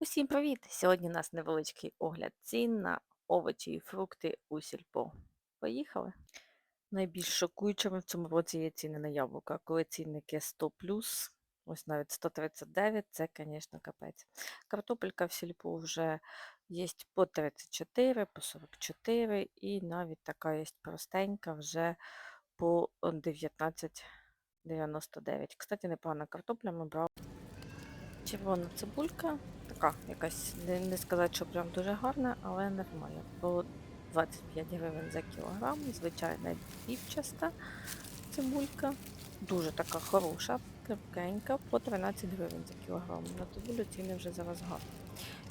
Усім привіт! Сьогодні у нас невеличкий огляд цін на овочі і фрукти у сільпо. Поїхали! Найбільш шокуючими в цьому році є ціни на яблука. Коли цінники 100 ось навіть 139, це, звісно, капець. Картопелька в сільпо вже є по 34, по 44 і навіть така є простенька вже по 19,99. Кстати, непогана картопля ми брали. Червона цибулька, така якась, не, сказати, що прям дуже гарна, але нормально. По 25 гривень за кілограм, звичайна півчаста цибулька. Дуже така хороша, крепкенька, по 13 гривень за кілограм. На цибулю ціни вже зараз гарні.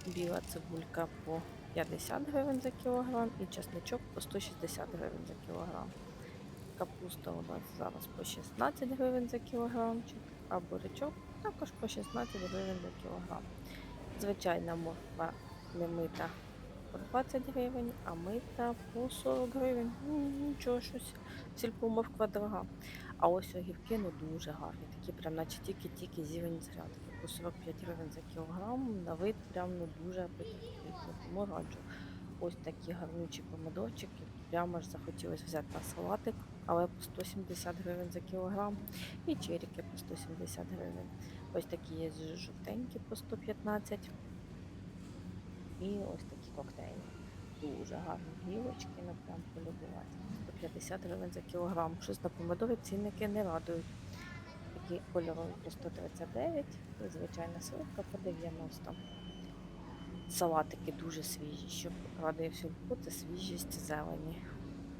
Біла цибулька по 50 гривень за кілограм і чесничок по 160 гривень за кілограм. Капуста у нас зараз по 16 гривень за кілограмчик, а бурячок також по 16 гривень за кілограм. Звичайна морква не мита по 20 гривень, а мита по 40 гривень. Ну, нічого щось, сільпо морква дорога. А ось огірки ну дуже гарні, такі прям наче тільки-тільки зівень з грядки. По 45 гривень за кілограм, на вид прям ну дуже апетитний. Тому раджу. Ось такі гарнючі помидорчики. Прямо ж захотілося взяти на салатик, але по 170 гривень за кілограм. І черіки по 170 гривень. Ось такі є жовтенькі по 115. І ось такі коктейлі. Дуже гарні гілочки, ну прям полюбувати. 150 гривень за кілограм. Щось на помидори цінники не радують. Такі кольорові по 139 і звичайна сливка по 90. Салатики дуже свіжі, що радує всю це свіжість зелені.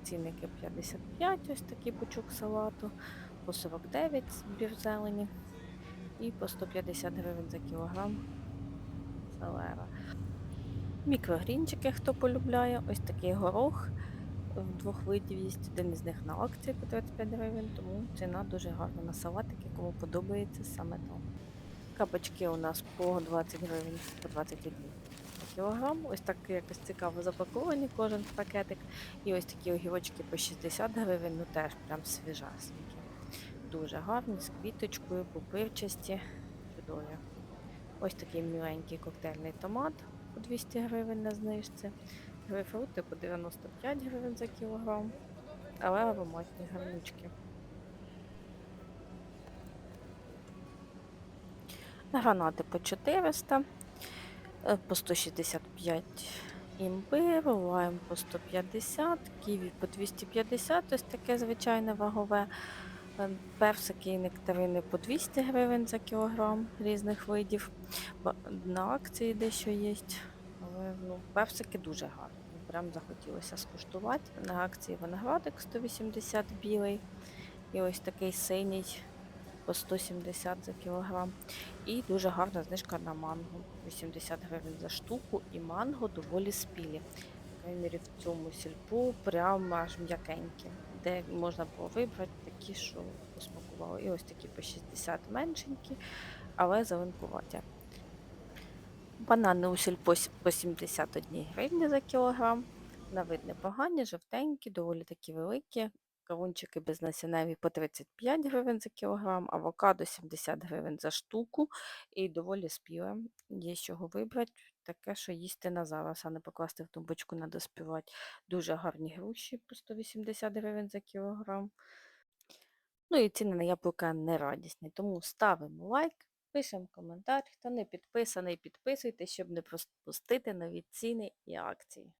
Цінники 55, ось такий пучок салату, по 49 збір зелені і по 150 гривень за кілограм селера. Мікрогрінчики, хто полюбляє, ось такий горох в двох видів є. Один із них на акції по 35 гривень, тому ціна дуже гарна на салатики, кому подобається саме то. Кабачки у нас по 20 гривень, по 21 кілограм. Ось так якось цікаво запаковані кожен пакетик. І ось такі огірочки по 60 гривень, ну теж прям свіжасенькі. Дуже гарні, з квіточкою, пупирчасті, чудові. Ось такий міленький коктейльний томат по 200 гривень на знижці. Грейпфрути по 95 гривень за кілограм, але ароматні гарнички. Гранати по 400, е, по 165 імбир, лайм по 150, ківі по 250, ось таке звичайне вагове. Е, персики і нектарини по 200 гривень за кілограм різних видів. На акції дещо є. Але ну, персики дуже гарні. Прям захотілося скуштувати. На акції виноградик 180 білий. І ось такий синій по 170 за кілограм. І дуже гарна знижка на манго. 80 гривень за штуку, і манго доволі спілі. Мірі в цьому сільпу прямо аж м'якенькі, де можна було вибрати такі, що посмакували. І ось такі по 60 меншенькі, але зеленкуваті. Банани у сільпо по 71 гривні за кілограм. На вид непогані, жовтенькі, доволі такі великі. Кавунчики безнасіневі по 35 гривень за кілограм, авокадо 70 гривень за штуку і доволі спіле. Є з чого вибрати. Таке, що їсти на зараз, а не покласти в тумбочку на доспівати. Дуже гарні груші по 180 гривень за кілограм. Ну і ціни на яблука не радісні. Тому ставимо лайк, пишемо коментар. Хто не підписаний, підписуйтесь, щоб не пропустити нові ціни і акції.